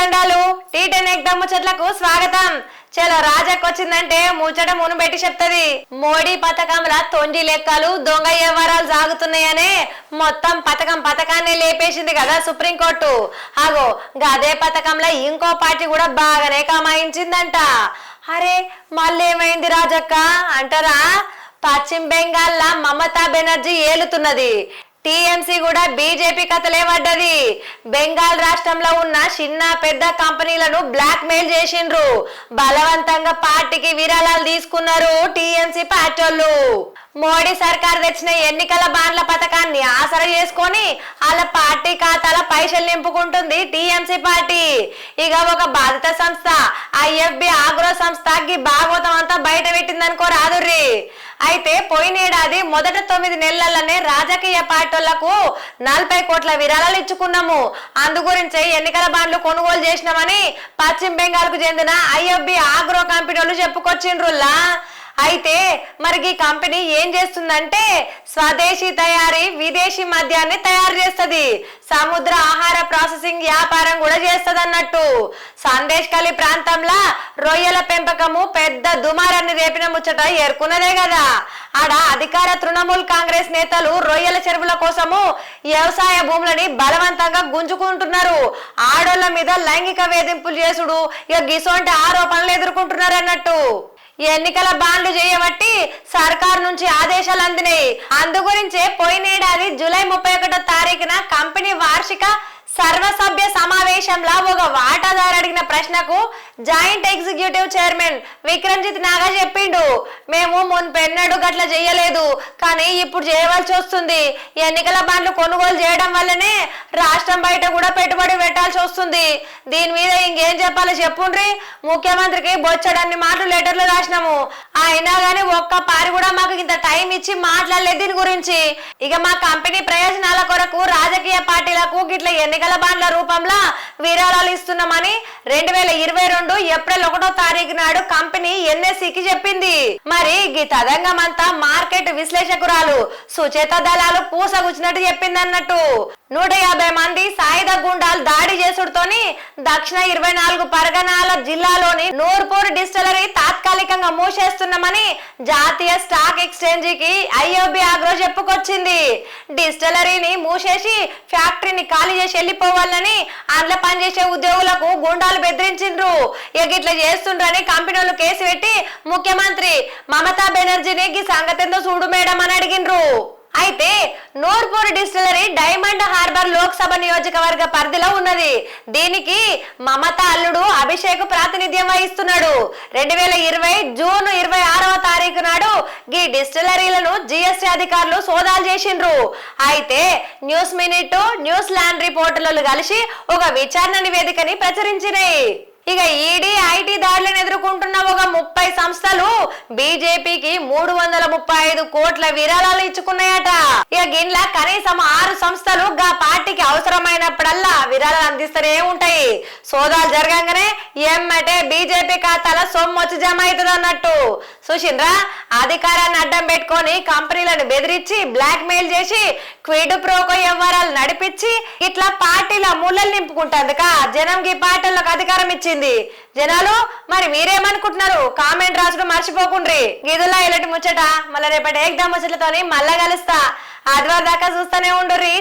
దండాలు tea ten ఎగ్దమ్ము చెట్లకు స్వాగతం. చలో రాజాకి వచ్చిందంటే ముచ్చట మును పెట్టి చెప్తది. మోడీ పథకంల తొండి లెక్కలు దొంగ వ్యవహారాలు సాగుతున్నాయనే మొత్తం పథకం పథకాన్ని లేపేసింది కదా సుప్రీంకోర్టు. అగో గదే పథకంలో ఇంకో పార్టీ కూడా బాగానే కమాయించిందంట. అరే మళ్ళీ ఏమైంది రాజక్క? అంటారా? పశ్చిమ బెంగాల్లా మమతా బెనర్జీ ఏలుతున్నది. టీఎంసీ కూడా బీజేపీ కథలే పడ్డది. బెంగాల్ రాష్ట్రంలో ఉన్న చిన్న పెద్ద కంపెనీలను బ్లాక్ మెయిల్ చేసిండ్రు. బలవంతంగా పార్టీకి విరాళాలు తీసుకున్నారు టీఎంసీ పార్టీ మోడీ సర్కార్ తెచ్చిన ఎన్నికల బాండ్ల పథకాన్ని ఆసర చేసుకొని వాళ్ళ పార్టీ ఖాతాల పైసలు నింపుకుంటుంది టీఎంసీ పార్టీ. ఇక ఒక బాధిత సంస్థ ఐఎఫ్బి ఆగ్రో సంస్థ ఈ భాగవతం అంతా బయట పెట్టిందనుకో రాదుర్రీ. అయితే పోయినేడాది మొదట తొమ్మిది నెలలనే రాజకీయ పార్టీలకు నలభై కోట్ల విరాళాలు ఇచ్చుకున్నాము. అందు గురించి ఎన్నికల బాండ్లు కొనుగోలు చేసినామని పశ్చిమ బెంగాల్కు చెందిన ఐఎఫ్బి ఆగ్రో కంపెనీ వాళ్ళు చెప్పుకొచ్చిండ్రుల్లా. అయితే మరి ఈ కంపెనీ ఏం చేస్తుందంటే స్వదేశీ తయారీ విదేశీ మద్యాన్ని తయారు చేస్తది. సముద్ర ఆహార ప్రాసెసింగ్ వ్యాపారం కూడా చేస్తుంది అన్నట్టు సందేశ్ కలి ప్రాంతంలో రొయ్యల పెంపకము పెద్ద రేపిన ముచ్చట ఏర్కొన్నదే కదా ఆడ అధికార తృణమూల్ కాంగ్రెస్ నేతలు రొయ్యల చెరువుల కోసము వ్యవసాయ భూములని బలవంతంగా గుంజుకుంటున్నారు. ఆడోళ్ళ మీద లైంగిక వేధింపులు చేసుడు ఇక గిసోంటి ఆరోపణలు ఎదుర్కొంటున్నారు అన్నట్టు ఎన్నికల బాండ్లు చేయబట్టి సర్కార్ నుంచి ఆదేశాలు అందినాయి. అందు గురించే పోయినేడాది జూలై ముప్పై ఒకటో తారీఖున కంపెనీ వార్షిక సర్వసభ్య సమావేశంలో ఒక వాటాదారు అడిగిన ప్రశ్నకు joint executive chairman Vikramjit Naga చెప్పిండు మేము మున్పెన్నడు గట్ల చేయలేదు కానీ ఇప్పుడు చేయవలసి వస్తుంది ఎన్నికల బాండ్లు కొనుగోలు చేయడం వల్లనే రాష్ట్రం బయట కూడా పెట్టుబడి పెట్టాల్సి వస్తుంది. దీని మీద ఇంకేం చెప్పాలో చెప్పుండ్రి? ముఖ్యమంత్రికి బొచ్చడన్ని మాటలు లెటర్లు రాసినాము. అయినా గానీ ఒక్క పారి కూడా మాకు ఇంత టైం ఇచ్చి మాట్లాడలేదు దీని గురించి. ఇక మా కంపెనీ ప్రయోజనాల కొరకు రాజకీయ పార్టీలకు గిట్ల ఎన్నికల బాండ్ల రూపంలో విరాళాలు ఇస్తున్నామని రెండు వేల ఇరవై రెండు ఏప్రిల్ ఒకటో తారీఖు నాడు కంపెనీ ఎన్ఎస్సికి చెప్పింది. మరి ఈ తదంగమంతా అంతా మార్కెట్ విశ్లేషకురాలు సుచేత దళాలు పూసగుచ్చినట్టు చెప్పింది అన్నట్టు నూట యాభై మంది సాయుధ గుండాలు దాడి చేసుడుతోని దక్షిణ ఇరవై నాలుగు పరగనాల జిల్లాలోని నూర్పూర్ డిస్టిలరీ తాత్కాలికంగా మూసేస్తున్నామని జాతీయ స్టాక్ ఎక్స్చేంజికి ఐఓబి ఆగ్రో చెప్పుకొచ్చింది. డిస్టిలరీని మూసేసి ఫ్యాక్టరీని ఖాళీ చేసి వెళ్ళిపోవాలని అందులో పనిచేసే ఉద్యోగులకు గుండాలు బెదిరించిండ్రు. ఇక ఇట్లా చేస్తుండ్రని కంపెనీలు కేసు పెట్టి ముఖ్యమంత్రి మమతా బెనర్జీని ఈ సంగతి ఏందో చూడు మేడం అని అయితే నూర్పూర్ డిస్టిలరీ డైమండ్ హార్బర్ లోక్సభ నియోజకవర్గ పరిధిలో ఉన్నది. దీనికి మమత అల్లుడు అభిషేక్ ప్రాతినిధ్యం వహిస్తున్నాడు. రెండు వేల ఇరవై జూన్ ఇరవై ఆరవ తారీఖు నాడు ఈ డిస్టిలరీలను జిఎస్టీ అధికారులు సోదాలు చేసిండ్రు. అయితే న్యూస్ మినిట్ న్యూస్ ల్యాండ్ రిపోర్టర్లు కలిసి ఒక విచారణ నివేదికని ప్రచురించినాయి. ఇక ఈ ఐటీ దాడులను ఎదుర్కొంటున్న ఒక ముప్పై సంస్థలు బీజేపీకి మూడు వందల ముప్పై ఐదు కోట్ల విరాళాలు ఇచ్చుకున్నాయట. ఇక గిన్లా కనీసం ఆరు సంస్థలు గా విరాళాలు అందిస్తూనే ఉంటాయి. సోదాలు జరగంగానే ఎమ్మటే బీజేపీ ఖాతాలో సొమ్ము వచ్చి జమ అవుతుంది అన్నట్టు. సుషింద్రా అధికారాన్ని అడ్డం పెట్టుకొని కంపెనీలను బెదిరించి బ్లాక్ మెయిల్ చేసి క్విడ్ ప్రోకో వ్యవహారాలు నడిపించి ఇట్లా పార్టీల ముళ్ళలు నింపుకుంటుంది జనం జనంకి పార్టీలకు అధికారం ఇచ్చింది. జనాలు మరి మీరేమనుకుంటున్నారు? కామెంట్ రాసుడు మర్చిపోకుండ్రి. గిదులా ఇలాంటి ముచ్చట. మళ్ళీ రేపటి ఏకదా ముచ్చట్లతోని మళ్ళా కలుస్తా. ఆదివారం దాకా చూస్తూనే ఉండుర్రి.